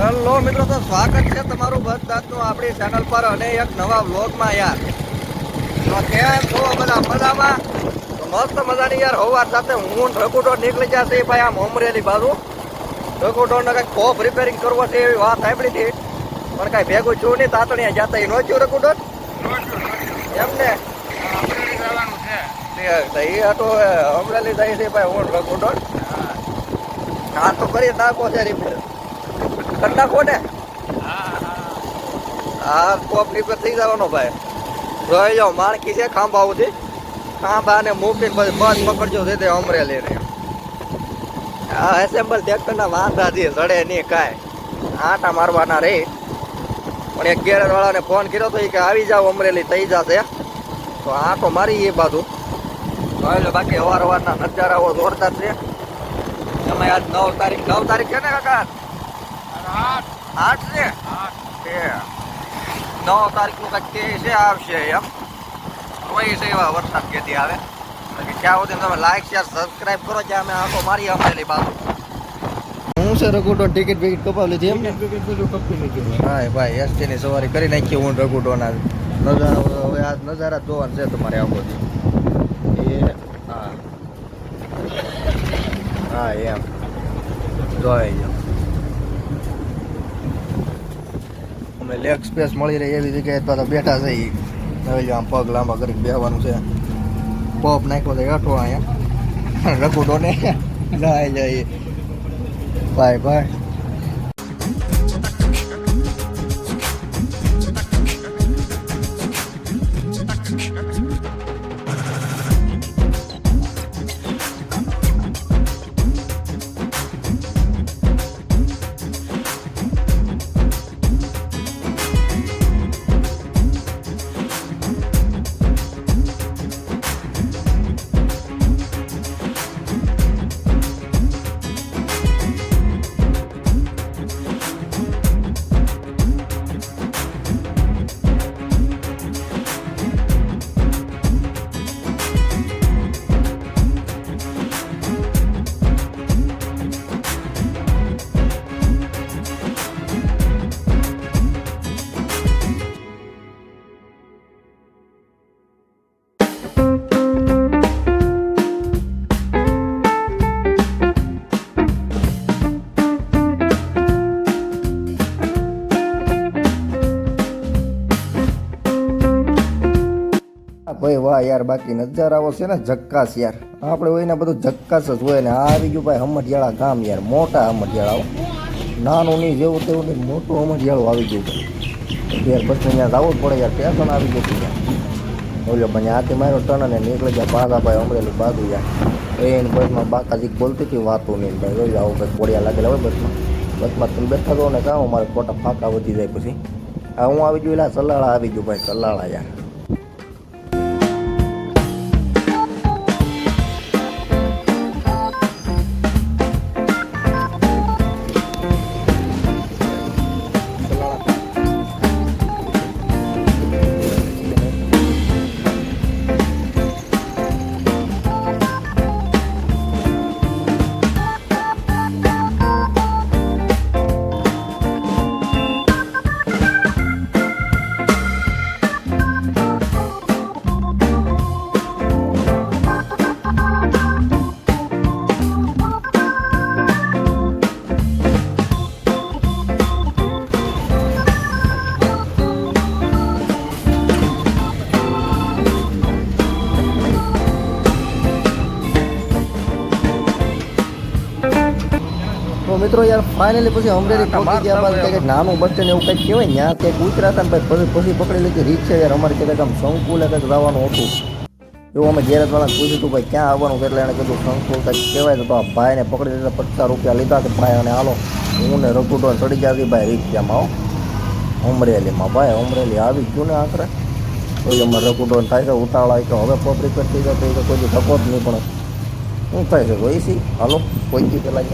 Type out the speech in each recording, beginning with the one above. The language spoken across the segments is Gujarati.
હેલો મિત્રો, તો સ્વાગત છે તમારું બધાનું આપણી ચેનલ પર અને એક નવા વ્લોગમાં યાર. તો કેમ છો બધા મજામાં? તો મસ્ત મજાની યાર, હવાર સાથે હું રકુટો નીકળી જશે ભાઈ આમ અમરેલી બાજુ. રઘુડો ને કંઈક કોપ રિપેરિંગ કરવો છે એવી વાત સાંભળી હતી. પણ કાંઈ ભેગું છું નહીં, તાતણીયા જાતા નો થયું રઘુડો? એમ ને? તે એ હતો અમરેલી જાય છે ભાઈ હું રઘુડો. હા. તો કરી નાખો છે રિપેર કરી નાખો ને. હા કોપ રિપેર થઈ જવાનો ભાઈ. જોઈ જાઓ માણકી છે ખાંભા સુધી ખાંભા ને મૂકીને પછી બસ પકડજો તે અમરેલી ને હા એસેમ્બલ ટ્રેક્ટરના વાંધા છે સડે નહીં કાંઈ. આટા મારવાના રે. પણ એક ગેરેજ વાળાને ફોન કર્યો તો કે આવી જાવ અમરેલી થઈ જશે. તો આટો મારી એ બાજુ. જોઈ બાકી અવાર અવારના નજારાઓ જોરદાર છે. તમે આજ નવ તારીખ નવ તારીખ છે ને કાકા? આઠ છે છે નવ તારીખનું કંઈક તે છે આવશે એમ કોઈ છે એવા વરસાદ કેથી આવે બાકી ત્યાં સુધી તમે લાઈક શેર સબસ્ક્રાઇબ કરો ત્યાં અમે આંખો મારી અમરેલી બાજુ હું છે રઘુડો ટિકિટ બિકિટ કપાવી લીધી એમ ને હા ભાઈ એસટી ની સવારી કરી નાખી હું રઘુડો ના નજારા હવે આ નજારા જોવાનું છે તમારે આખો દી એ હા હા એમ જોઈ જાઓ અમે લેગ સ્પેસ મળી રહે એવી જગ્યાએ તો બેઠા છે એ હવે આમ પગ લાંબા કરી બેહવાનું છે. પોપ નાખ્યો તો હેઠો અહીંયા રઘુડો ને જાય જાય ભાઈ ભાઈ. ભાઈ, વાહ યાર, બાકી નજારાઓ છે ને જક્કાસ યાર. આપણે હોય ને બધું જક્કાસ જ હોય ને આ આવી ગયું ભાઈ હમઢિયાળા ગામ યાર, મોટા હમઢિયાળાઓ. નાનું નહીં, જેવું તેવું નહીં, મોટું હમઢિયાળું આવી ગયું યાર પછી અહીંયા જવું જ પડે યાર ત્યાં પણ આવી ગયું યાર. બોલ્યો પણ હાથે મારો ટન અને નીકળી ગયા પાછા ભાઈ અમરેલું બાજુ યાર. એને બસમાં બાકાજી બોલતી હતી, વાતો નહીં ભાઈ. જોઈ આવું ભાઈ પોડિયા લાગેલા હોય બસમાં. બસમાં તમે બેઠા દો ને કામ મારે ખોટા ફાંકા વધી જાય પછી. હું આવી ગયું, એટલે સલાળા આવી ગયું ભાઈ, સલાળા યાર. મિત્રો યાર ફાઇનલી પછી અમરેલી પહોંચી ગયા બાદ કંઈક નાનું બસ ને એવું કંઈક કહેવાય ત્યાં ક્યાંક ઉતરાતા ને પછી પછી પકડી લીધી. રિક્ષા યાર અમારે કે આમ સંકુલ કંઈક જવાનું હતું. એવું અમે ગેરેજ વાળાને પૂછ્યું હતું ભાઈ ક્યાં આવવાનું? એટલે એણે કીધું સંકુલ કંઈક કહેવાય તો આ ભાઈને પકડી લીધા પચાસ રૂપિયા લીધા કે ભાઈ અને હાલો હું ને રઘુટો ચડી જતી ભાઈ રિક્ષામાં આવો અમરેલીમાં ભાઈ અમરેલી આવી ગયું ને આખરે. કોઈ અમારે રઘુટો થાય કે ઉતાળાય કે હવે પબ્લિક થઈ થઈ જાય તો કોઈ થકો જ નહીં પણ શું થાય છે સી. હાલો કોઈ દી પેલા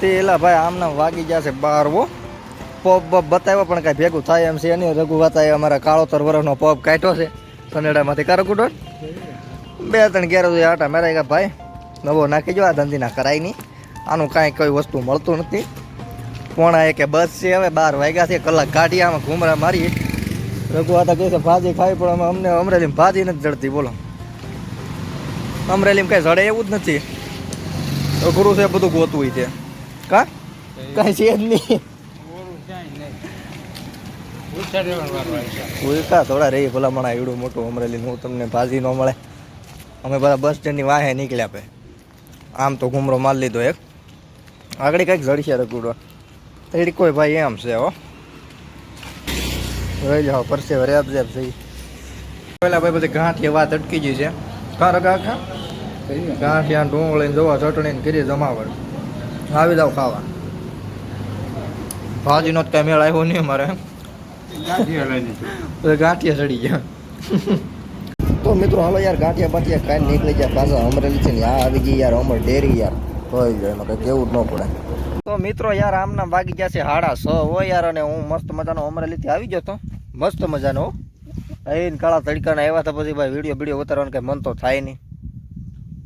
તો એલા ભાઈ આમના વાગી ગયા છે બાર વો પબ બબ બતાવ્યો પણ કાંઈ ભેગું થાય એમ છે નહીં. રઘુ વાતાએ અમારા કાળોતર વર્ષનો પબ કાઢ્યો છે સનેડામાંથી. કારો કુટો બે ત્રણ સુધી આટા મારા ગયા ભાઈ. નવો નાખી જો આ ધંધીના કરાય નહીં. આનું કાંઈ કોઈ વસ્તુ મળતું નથી. પોણા એકે બસ છે હવે, બાર વાગ્યા છે. કલાક કાઢી આમાં ઘૂમરા મારી રઘુ વાતા કહે છે, ભાજી ખાવી, પણ અમે અમને અમરેલીમાં ભાજી નથી જડતી. બોલો. અમરેલીમાં કઈ જડે એવું જ નથી. અઘરું છે બધું ગોતવું છે. કા? કઈ છે જ નહીં. ઉલકા થોડા રહી ભલા મણા એવડું મોટું અમરેલી હું તમને ભાજી ન મળે. અમે બધા બસ સ્ટેન્ડની વાહે નીકળ્યા પે આમ તો ઘુમરો માર લીધો એક. આગળ કંઈક જડશે રકુડો તેડી કોઈ ભાઈ એમ છે હો. રહી જાઓ પરસે વરે આપજે થઈ. પેલા ભાઈ બધી ગાંઠી વાત અટકી ગઈ છે. કા રગા ખા ગાંઠિયા ઢોંગળીને જોવા ચટણીને કરી જમાવટ. આવી જાવ ખાવા. ભાજીનો જ કાંઈ મેળ આવ્યો નહીં અમારે. ગાંઠિયા ચડી ગયા. તો મિત્રો હાલો યાર ગાંઠિયા બાઠિયા ખાઈને નીકળી ગયા પાછા અમરેલી છે ને આ આવી ગઈ યાર અમર ડેરી યાર. હોય જાય એમાં કંઈ કેવું જ ન પડે. તો મિત્રો યાર આમના વાગી ગયા છે હાડા સ હોય યાર અને હું મસ્ત મજાનો અમરેલીથી આવી ગયો તો. મસ્ત મજાનો અહીં આઈને કાળા તડકાના આવ્યા હતા પછી ભાઈ વીડિયો વીડિયો ઉતારવાનું કંઈ મન તો થાય નહીં.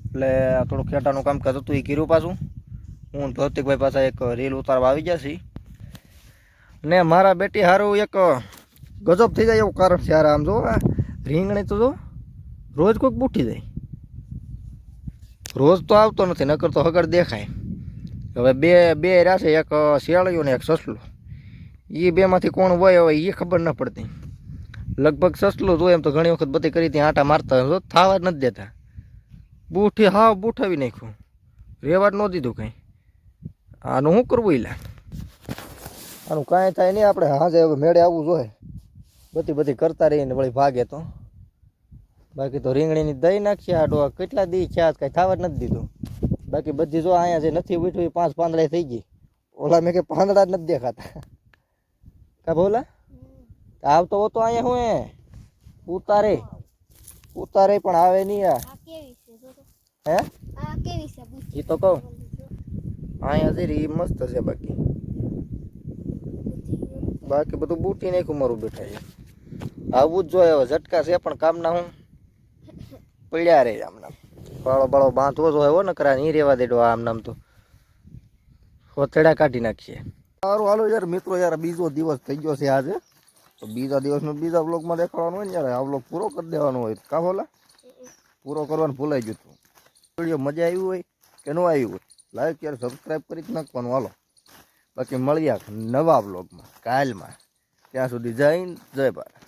એટલે થોડું ખેટાનું કામ હતું એ કર્યું પાછું. હું ભૌતિકભાઈ પાસે એક રીલ ઉતારવા આવી છીએ ને મારા બેટી સારું એક ગજબ થઈ જાય એવું કારણ છે યાર, આમ જો રીંગણી તો જો રોજ કોઈક બૂઠી જાય રોજ તો આવતો નથી, નકર તો હગર દેખાય. હવે બે બે રહ્યા છે, એક શિયાળિયું ને એક સસલું. એ બેમાંથી કોણ હોય હવે એ ખબર ન પડતી. લગભગ સસલું જોઈએ એમ તો ઘણી વખત બધી કરી ત્યાં આટા મારતા જો થાવા જ નથી દેતા. બુઠી હાવ બુઠાવી નાખ્યું. રેવા જ ન દીધું કંઈ. આનું શું કરવું લે? આનું કાંઈ થાય નહીં આપણે હાજે હવે મેળે આવવું જોઈએ. બધી બધી કરતા રહીને વળી ભાગે તો. બાકી તો રીંગણીની દહીં નાખીએ આ ડોહા કેટલા દી છે આજ કાંઈ થવા જ નથી દીધું. બાકી બધી જો અહીંયા જે નથી ઉઠવી પાંચ પાંદડા થઈ ગઈ. ઓલા મેં કે પાંદડા જ નથી દેખાતા. કા બોલા આવતો હોતો અહીંયા હું એ. ઉતારે. ઉતારે પણ આવે નહીં આ. આ કેવી છે જો તો. હે? આ કેવી છે પૂછ. એ તો કહું. અહીંયા જરી ઈ મસ્ત છે બાકી. બાકી બધું બૂટી નાખ્યું મારું બેઠા છે આવું જ જોઈએ હવે ઝટકા છે પણ કામના હું પડ્યા રે આમના બાળો બાળો બાંધવો જોઈએ હો નકરા નહીં રેવા દેડો આમ નામ તો. હોતેડા કાઢી નાખીએ. સારું હાલો યાર મિત્રો યાર બીજો દિવસ થઈ ગયો છે આજે. તો બીજા દિવસનું બીજા બ્લોગમાં દેખાડવાનું હોય ને યાર. આ બ્લોગ પૂરો કરી દેવાનો હોય. કા બોલા પૂરો કરવાનું ભૂલાઈ ગયું હતું વીડિયો મજા આવી હોય કે ન આવી હોય? લાઈક ક્યારે સબસ્ક્રાઈબ કરી જ નાખવાનું હાલો. બાકી મળ્યા નવા બ્લોગમાં કાલમાં. ત્યાં સુધી હિન્દ, જય ભારત.